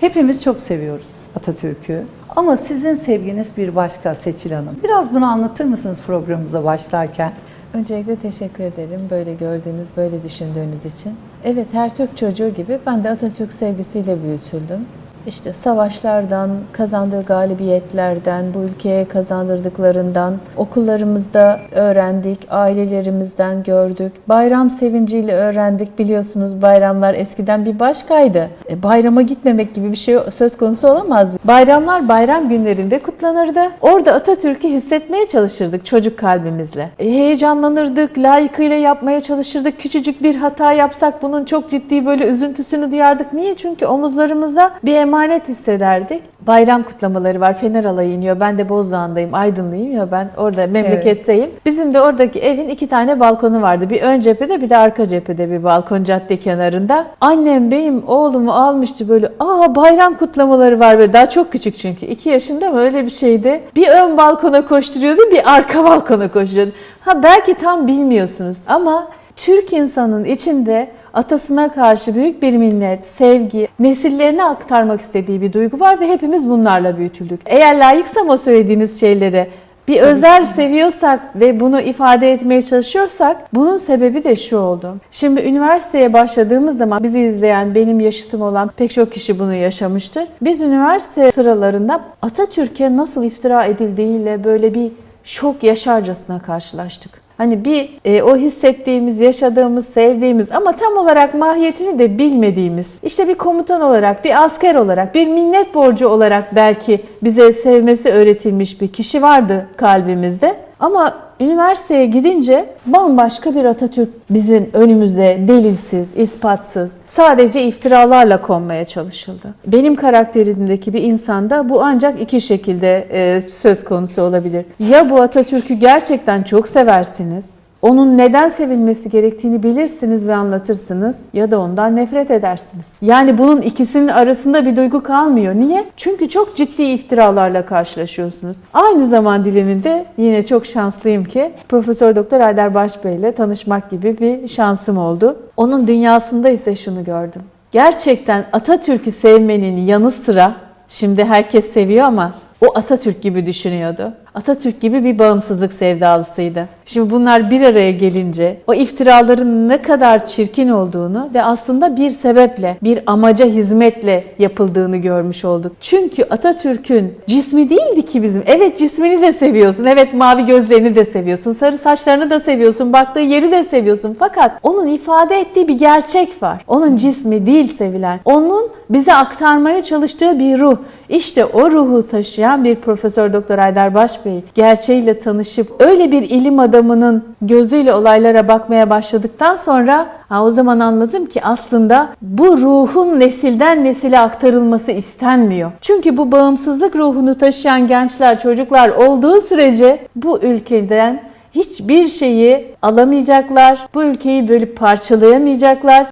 Hepimiz çok seviyoruz Atatürk'ü. Ama sizin sevginiz bir başka Seçil Hanım. Biraz bunu anlatır mısınız programımıza başlarken? Öncelikle teşekkür ederim böyle gördüğünüz, böyle düşündüğünüz için. Evet her Türk çocuğu gibi ben de Atatürk sevgisiyle büyütüldüm. İşte savaşlardan, kazandığı galibiyetlerden, bu ülkeye kazandırdıklarından, okullarımızda öğrendik, ailelerimizden gördük. Bayram sevinciyle öğrendik. Biliyorsunuz bayramlar eskiden bir başkaydı. E, bayrama gitmemek gibi bir şey söz konusu olamaz. Bayramlar bayram günlerinde kutlanırdı. Orada Atatürk'ü hissetmeye çalışırdık çocuk kalbimizle. E, heyecanlanırdık, layıkıyla yapmaya çalışırdık. Küçücük bir hata yapsak bunun çok ciddi böyle üzüntüsünü duyardık. Niye? Çünkü omuzlarımızda bir emanet hissederdik. Bayram kutlamaları var. Fener alayı iniyor. Ben de Bozdoğan'dayım, Aydınlıyım ya ben orada memleketteyim. Bizim de oradaki evin iki tane balkonu vardı. Bir ön cephede bir de arka cephede bir balkon cadde kenarında. Annem benim oğlumu almıştı böyle aa bayram kutlamaları var ve daha çok küçük çünkü. iki yaşında mı öyle bir şeydi. Bir ön balkona koşturuyordu bir arka balkona koşturuyordu. Ha belki tam bilmiyorsunuz ama Türk insanın içinde atasına karşı büyük bir minnet, sevgi, nesillerine aktarmak istediği bir duygu var ve hepimiz bunlarla büyütüldük. Eğer layıksam o söylediğiniz şeylere bir özel seviyorsak ve bunu ifade etmeye çalışıyorsak bunun sebebi de şu oldu. Şimdi üniversiteye başladığımız zaman bizi izleyen, benim yaşıtım olan pek çok kişi bunu yaşamıştır. Biz üniversite sıralarında Atatürk'e nasıl iftira edildiğiyle böyle bir şok yaşarcasına karşılaştık. Hani bir e, o hissettiğimiz, yaşadığımız, sevdiğimiz ama tam olarak mahiyetini de bilmediğimiz, işte bir komutan olarak, bir asker olarak, bir minnet borcu olarak belki bize sevmesi öğretilmiş bir kişi vardı kalbimizde. Ama üniversiteye gidince bambaşka bir Atatürk bizim önümüze delilsiz, ispatsız, sadece iftiralarla konmaya çalışıldı. Benim karakterimdeki bir insanda bu ancak iki şekilde e, söz konusu olabilir. Ya bu Atatürk'ü gerçekten çok seversiniz, onun neden sevilmesi gerektiğini bilirsiniz ve anlatırsınız ya da ondan nefret edersiniz. Yani bunun ikisinin arasında bir duygu kalmıyor. Niye? Çünkü çok ciddi iftiralarla karşılaşıyorsunuz. Aynı zaman diliminde yine çok şanslıyım ki Profesör Doktor Haydar Başbey ile tanışmak gibi bir şansım oldu. Onun dünyasında ise şunu gördüm. Gerçekten Atatürk'ü sevmenin yanı sıra şimdi herkes seviyor ama o Atatürk gibi düşünüyordu. Atatürk gibi bir bağımsızlık sevdalısıydı. Şimdi bunlar bir araya gelince o iftiraların ne kadar çirkin olduğunu ve aslında bir sebeple, bir amaca hizmetle yapıldığını görmüş olduk. Çünkü Atatürk'ün cismi değildi ki bizim. Evet cismini de seviyorsun. Evet mavi gözlerini de seviyorsun. Sarı saçlarını da seviyorsun. Baktığı yeri de seviyorsun. Fakat onun ifade ettiği bir gerçek var. Onun cismi değil sevilen. Onun bize aktarmaya çalıştığı bir ruh. İşte o ruhu taşıyan bir Profesör Doktor Haydar Başbey gerçeğiyle tanışıp öyle bir ilim adamının gözüyle olaylara bakmaya başladıktan sonra ha, o zaman anladım ki aslında bu ruhun nesilden nesile aktarılması istenmiyor. Çünkü bu bağımsızlık ruhunu taşıyan gençler, çocuklar olduğu sürece bu ülkeden hiçbir şeyi alamayacaklar. Bu ülkeyi bölüp parçalayamayacaklar.